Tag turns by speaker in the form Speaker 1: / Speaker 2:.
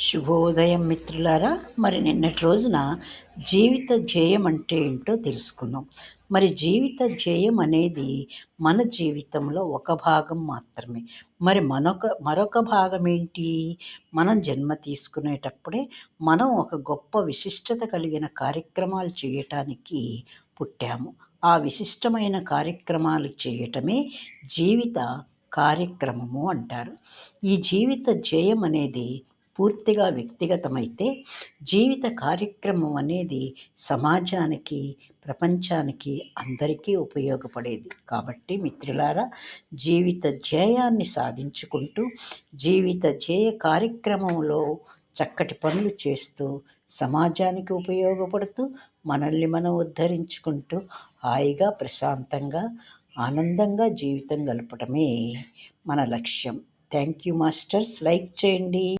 Speaker 1: శుభోదయం మిత్రులారా మరి నిన్నటి రోజున జీవిత ధ్యేయం అంటే ఏంటో తెలుసుకున్నాం మరి జీవిత ధ్యేయం అనేది మన జీవితంలో ఒక భాగం మాత్రమే. మరి మనొక మరొక భాగం ఏంటి? మనం జన్మ తీసుకునేటప్పుడే మనం ఒక గొప్ప విశిష్టత కలిగిన కార్యక్రమాలు చేయటానికి పుట్టాము. ఆ విశిష్టమైన కార్యక్రమాలు చేయటమే జీవిత కార్యక్రమము అంటారు. ఈ జీవిత ధ్యేయం అనేది పూర్తిగా వ్యక్తిగతమైతే జీవిత కార్యక్రమం అనేది సమాజానికి ప్రపంచానికి అందరికీ ఉపయోగపడేది. కాబట్టి మిత్రులారా జీవిత ధ్యేయాన్ని సాధించుకుంటూ జీవిత ధ్యేయ కార్యక్రమంలో చక్కటి పనులు చేస్తూ సమాజానికి ఉపయోగపడుతూ మనల్ని మనం ఉద్ధరించుకుంటూ హాయిగా ప్రశాంతంగా ఆనందంగా జీవితం గడపటమే మన లక్ష్యం. Thank you masters. లైక్ చేయండి.